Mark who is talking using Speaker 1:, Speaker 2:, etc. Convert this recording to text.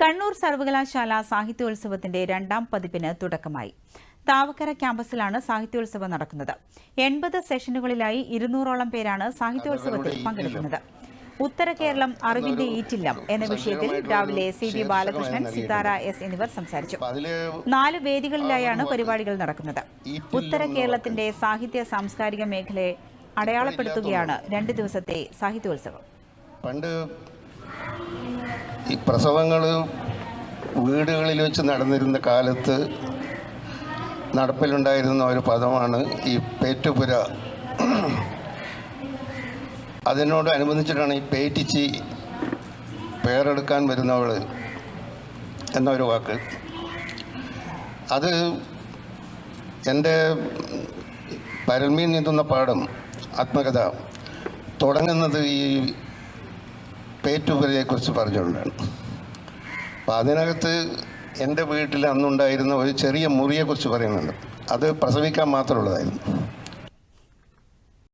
Speaker 1: കണ്ണൂർ സർവകലാശാല സാഹിത്യോത്സവത്തിന്റെ രണ്ടാം പതിപ്പിന് തുടക്കമായി. താവക്കര ക്യാമ്പസിലാണ് സാഹിത്യോത്സവം നടക്കുന്നത്. എൺപത് സെഷനുകളിലായി ഇരുന്നൂറോളം പേരാണ് സാഹിത്യോത്സവത്തിൽ പങ്കെടുക്കുന്നത്. ഉത്തര കേരളം അറിവിന്റെ ഈറ്റില്ലം എന്ന വിഷയത്തിൽ രാവിലെ C V Balakrishnan Sithara S എന്നിവർ സംസാരിച്ചു. നാല് വേദികളിലായാണ് പരിപാടികൾ നടക്കുന്നത്. ഉത്തര കേരളത്തിന്റെ സാഹിത്യ സാംസ്കാരിക മേഖലയെ അടയാളപ്പെടുത്തുകയാണ് രണ്ട് ദിവസത്തെ സാഹിത്യോത്സവം.
Speaker 2: പണ്ട് ഈ പ്രസവങ്ങൾ വീടുകളിൽ വെച്ച് നടന്നിരുന്ന കാലത്ത് നടപ്പിലുണ്ടായിരുന്ന ഒരു പദമാണ് ഈ പേറ്റുപുര. അതിനോടനുബന്ധിച്ചിട്ടാണ് ഈ പേറ്റിച്ചി പേരെടുക്കാൻ വരുന്നവൾ എന്നൊരു വാക്ക്. അത് എന്റെ പരൽമീൻ നീന്തുന്ന പാഠം ആത്മകഥ തുടങ്ങുന്നത് ഈ പേറ്റുപുരയെക്കുറിച്ച് പറഞ്ഞുകൊണ്ടാണ് അപ്പോൾ അതിനകത്ത് എന്റെ വീട്ടിൽ അന്നുണ്ടായിരുന്ന ഒരു ചെറിയ മുറിയെക്കുറിച്ച് പറയുന്നുണ്ട്. അത് പ്രസവിക്കാൻ മാത്രമുള്ളതായിരുന്നു.